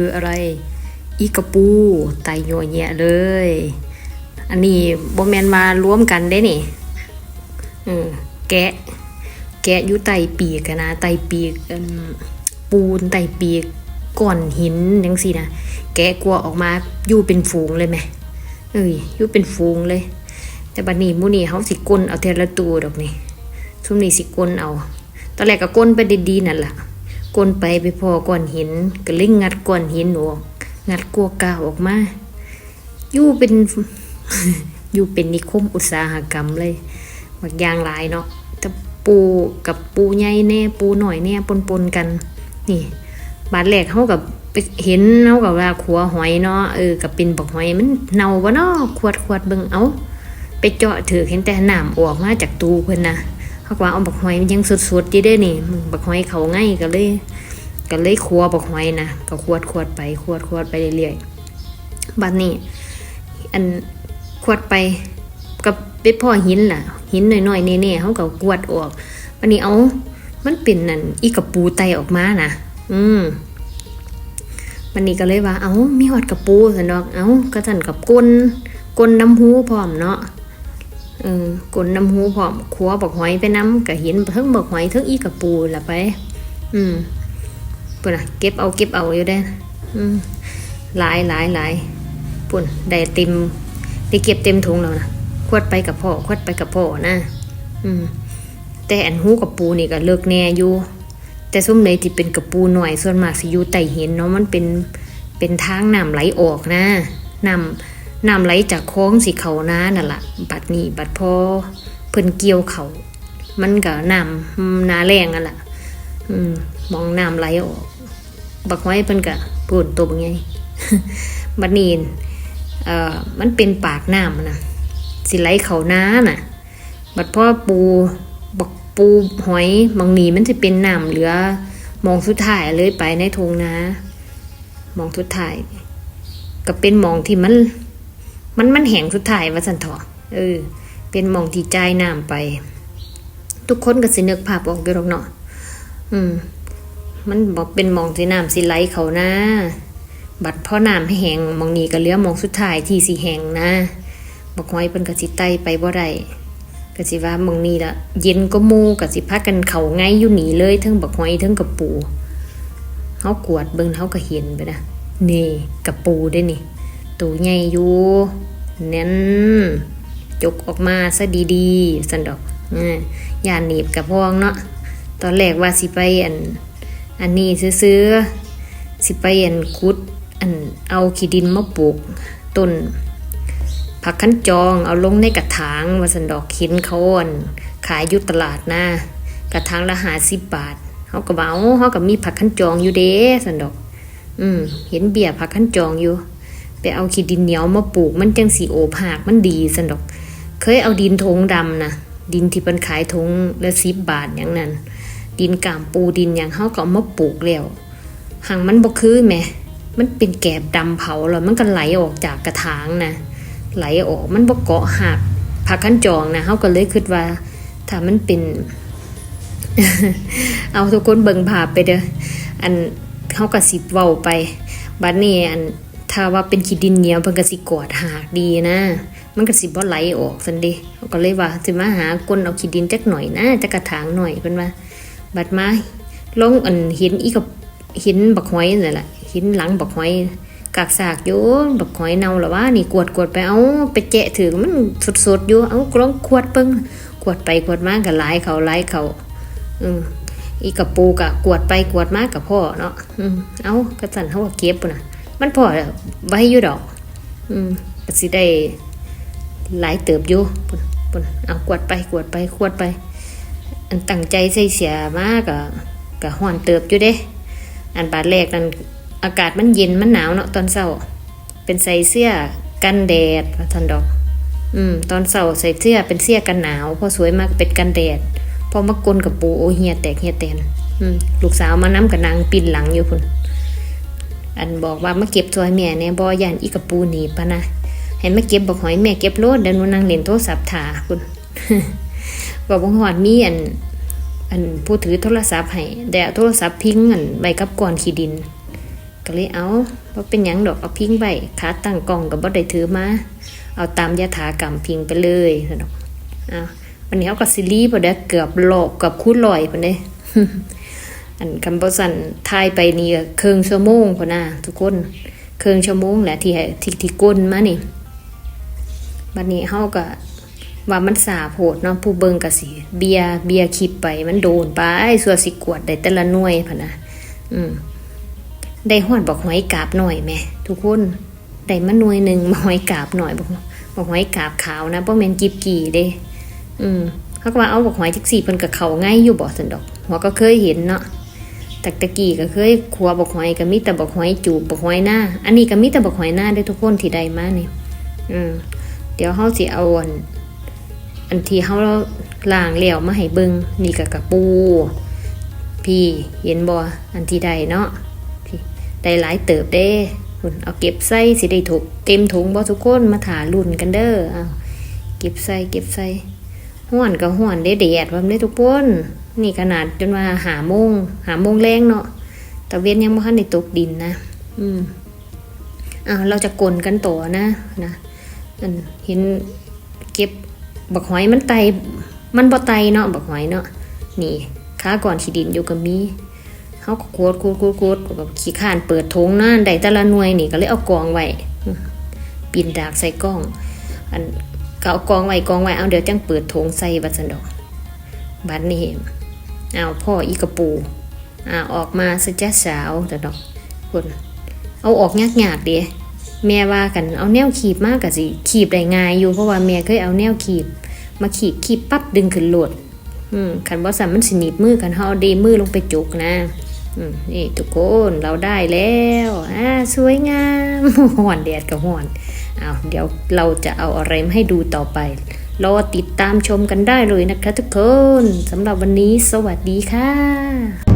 ือคืออะไร อีกระปูไตโยแยะเลย อันนี้บ่แมนมารวมกันได้นี่อืมแกะ แกะอยู่ไตปีกนะไตปีกปูนไตปีกก้อนหินจังซี่นะแกะกลัวออกมาอยู่เป็นฝูงเลยไหมเอ้ยอยู่เป็นฝูงเลย แต่บัดนี้มูนี้เฮาสิก้นเอาเทละตัวดอกนี่ซุมนี้สิก้นเอา ตอนแรกก็ก้นไปดีๆนั่นแหละ ก้นไปไปพอก้อนหินก็เลยงัดก้อนหินออกงัดกัวกาวออกมาอยู่เป็นอยู่เป็นนิคมอุตสาหกรรมเลยบักอย่างหลายเนาะแต่ปูกับปูใหญ่แน่ปูหน่อยแน่ปนๆกัน นี่ บาดแรกเขากับไปเห็นเขากับว่าขัวหอยเนาะเออกับเป็นบักหอยมันเน่าบ่เนาะขวดขวดเบิ่งเอาไปเจาะถือเห็นแต่หน้ำออกมาจากตูเพิ่นนะ เขากว่าเอาบักหอยมันยังสดๆอยู่เด้นี่บักหอยเขาง่ายก็เลยก็เลยขัวบักหอยนะก็ขวดขวดไปขวดขวดไปเรื่อยๆบัดนี้ อันขวดไปกับไปพ่อหินล่ะ หินหน่อยๆเน่ๆเขาก็กวดออกวันนี้เอา มันเป็นนั่นอีกระปูไตออกมานะอืมวันนี้ก็เลยว่า เอามีหอดกระปูสันดอก เอาก็สั่นกับก้นก้นน้ำหูพร้อมเนาะ เออก้นน้ำหูพร้อมขัวบอกหอยไปน้ำก็เห็นเทั้งบอกหอยเทั้งอีกระปูละไป อืมปุ่นอะเก็บเอาเก็บเอาอยู่ได้ออืมหลายหลายหลายปุ่นได้เต็มได้เก็บเต็มถุงแล้วนะขวดไปกับพ่อขวดไปกับพ่อนะ อืม แต่อันหูกับปูนี่ก็เลิกแน่อยู่ แต่ส้มเลยที่เป็นกระปูหน่อยส่วนมากสิอยู่ใต้หินเนาะมันเป็นเป็นทางน้ำไหลออกนะน้ำ น้ำไหลจากคลองสีเขานานั่นละบัดนี้บัดพอเพิ่นเกี่ยวเขามันก็น้ำนาแรงนั่นละอืมมองน้ำไหลออกบักไว้เพิ่นก็ปูนตัวบางไงบัดนี้เอ่อมันเป็นปากน้ำนะสิไหลเขานาน่ะ บัดพ่อปูบักปูหอยบางนีมันจะเป็นน้ำเหลือมองสุดท้ายเลยไปในทงนะมองสุดท้ายก็เป็นมองที่มัน มันมันแหงสุดท้ายว่าสันเถอเออ เป็นมองที่จ่ายน้ำไป ทุกคนก็สินึกภาพออกอยู่หรอกเนาะอืม มันบอกเป็นมองที่น้ำสิไหลเขานะ บัดพ่อน้ำให้แหงมองนี้ก็เหลือมองสุดท้ายที่สิแหงนะบอกหอยเป็นกะสิไตไปบ่ได้ก็สิว่ามึงนี่ละเย็นก็มูก็สิพากันเขาไงอยู่หนีเลยทั้งบักหอยทั้งกระปูเฮากวดเบิ่งเฮาก็เห็นไปนะนี่กระปูได้นี่ ตัวใหญ่อยู่เน้นจกออกมาซะดีๆสันดอกอย่าหนีบกับพองเนาะตอนแรกว่าสิไปอันอันนี้ซื้อๆสิไปอันคุดอันเอาขี้ดินมาปลูกต้นผักขั้นจองเอาลงในกระถางมาสันดอกขินเขาอ่อนขายอยู่ตลาดนะกระถางละหาสิบบาทเขาก็บเอาเขาก็มีผักขั้นจองอยู่เด้สันดอก อืมเห็นเบียร์ผักขั้นจองอยู่ ไปเอาขี้ดินเหนียวมาปลูกมันจังสีโอบหักมันดีสันดอก เคยเอาดินทงดำนะดินที่เป็นขายทงละสิบบาทอย่างนั้น ดินกามปูดินอย่างเขาก็เอามาปลูกแล้วหังมันบ่คือแหมมันเป็นแกบดำเผาแล้วมันก็ไหลออกจากกระถางนะไหลออกมันบ่เกาะหักผักขั้นจองนะเฮาก็เลยคิดว่า ถ้ามันเป็น เอาทุกคนเบิ่งภาพไปเด้ออันเฮาก็สิเว้าไปบัดนี้อัน ถ้าว่าเป็นขี้ดินเหนียวเพิ่นก็สิกอดหักดีนะ มันก็สิบ่ไหลออกซั่นเด้เฮาก็เลยว่าสิมาหาคนเอาขี้ดินจักหน่อยนะจักกระถางหน่อยเพิ่นว่า บัดมาลงอันเห็นอีกับเห็นบักหอยนั่นแหละเห็นหลังบักหอยกากสากอยู่บักหอยเน่าหรอวะนี่กวดกวดไปเอาไปแจะถือมันสดๆอยู่เอากล้องขวดเปิ้งกวดไปกวดมากับหลายเขาหลายเขาอืมอีกับปูกะกวดไปกวดมากกับพ่อเนาะอืมเอากระสันเขาก็เก็บปุ่นน่ะ มันพอไว้อยู่ดอก อืมก็สิได้หลายเติบอยู่ปุ่นปุ่นเอากวดไปกวดไปกวดไป อันตั้งใจใส่เสียมากกะกะห่อนเติบอยู่เด้ อันบาดแรกนั้นอากาศมันเย็นมันหนาวเนาะตอนเช้า เป็นใส่เสื้อกันแดดว่านดอก อืม ตอนเช้าใส่เสื้อเป็นเสื้อกันหนาวพอสวยมากเป็นกันแดดพอมากลกับปูโอเฮียแตกเฮียแตนอืมลูกสาวมาน้ำกับนางปินหลังอยู่พุ่น อันบอกว่ามาเก็บซอยแม่เนี่ยบ่ย่านอีกับปูหนีปะนะให้มาเก็บบอกหอยแม่เก็บโลดเดินมานั่งเล่นโทรศัพท์ถาคุณบอกบ่ฮอดมีอัน อันผู้ถือโทรศัพท์ให้ได้เอาโทรศัพท์พิงอันไว้กับก้อนขี้ดิน ก็เลยเอาว่าเป็นยังดอกเอาพิงไปขาตั้งกล้องกับบ่ได้ถือมาเอาตามยถากรรมพิงไปเลยนะดอกอ้าววันนี้เอากับซิลีบ่ได้เกือบหลอกกับคูดลอยพุ่นเด้ อันคำบ่สั่นทายไปนี่ก็ครึ่งชั่วโมงพุ่นน่ะทุกคนเครึ่งชั่วโมงแหละที่ให้ที่ที่ก้นมานี่บัดนี้เฮาก็ว่ามันสาโพดเนาะผู้เบิงก็สิเบียเบียร์คลิปไปมันโดนไปสัวสิกวดได้แต่ละหน่วยพุ่นน่ะอืมได้หอดบอกหอยกาบหน่อยแม่ทุกคนได้มาหน่วยหนึ่งหอยกาบหน่อยบอกบอกหอยกาบขาวนะเพราะแมนกิบกี่เด้ อืมเขาก็ว่าเอาบอกหอยจักสี่เพิ่นกับเขาง่ายอยู่บ่สันดอกหัวก็เคยเห็นเนาะ แต่ตะกี้ก็เคยขัวบอกหอยก็มีแต่บอกหอยจูบบอกหอยหน้า อันนี้ก็มีแต่บอกหอยหน้าได้ทุกคนที่ได้มาเนี่อืมเดี๋ยวเฮาสิเอาอันอันที่เฮาล้างแล้วมาให้เบิงนี่ก็กระปู พี่เห็นบ่อันที่ใดเนาะได้หลายเติบเด้คุณเอาเก็บใส่สิได้ถูกเต็มถุงบ่ทุกคนมาถารุ่นกันเด้อเอาเก็บใส่เก็บใส่ห้วนก็ห้วนได้แดดว่าได้ทุกคน นี่ขนาดจนว่าหาโมงหาโมงแรงเนาะแต่เว้นยังบ่ทันได้ตกดินนะ อืมอ้าวเราจะกลนกันต่อนะนะอันเห็นเก็บบักหอยมันไตมันบ่ไตเนาะบักหอยเนาะนี่ขาก่อนขีดินอยู่กับมีเขาก็กดกดกดกดแบบขี้ข้านเปิดทงนั่นได้แต่ละหน่วยนี่ก็เลยเอากองไว้ปิ่นดากใส่กล้อง อันก็เอากองไว้กองไว้เอาเดี๋ยวจังเปิดทงใส่บัดสันดอกบัดนี้ เอาพ่ออีกระปูอ่าออกมาสจ้าสาวแต่ดอกคนเอาออกยากยากเดียแม่ว่ากันเอาแนวขีบมากกะสิขีบได้ง่ายอยู่เพราะว่าแม่เคยเอาแนวขีบ มาขีบขีบปั๊บดึงขึ้นโหลดอืมคันบ่สามมันสนีบมือกันเฮาเอาเดมือลงไปจุกนะอืมนี่ทุกคนเราได้แล้วอ่าสวยงามห่อนแดดกับห่อนเอาเดี๋ยวเราจะเอาอะไรมาให้ดูต่อไป รอติดตามชมกันได้เลยนะคะทุกคนสำหรับวันนี้สวัสดีค่ะ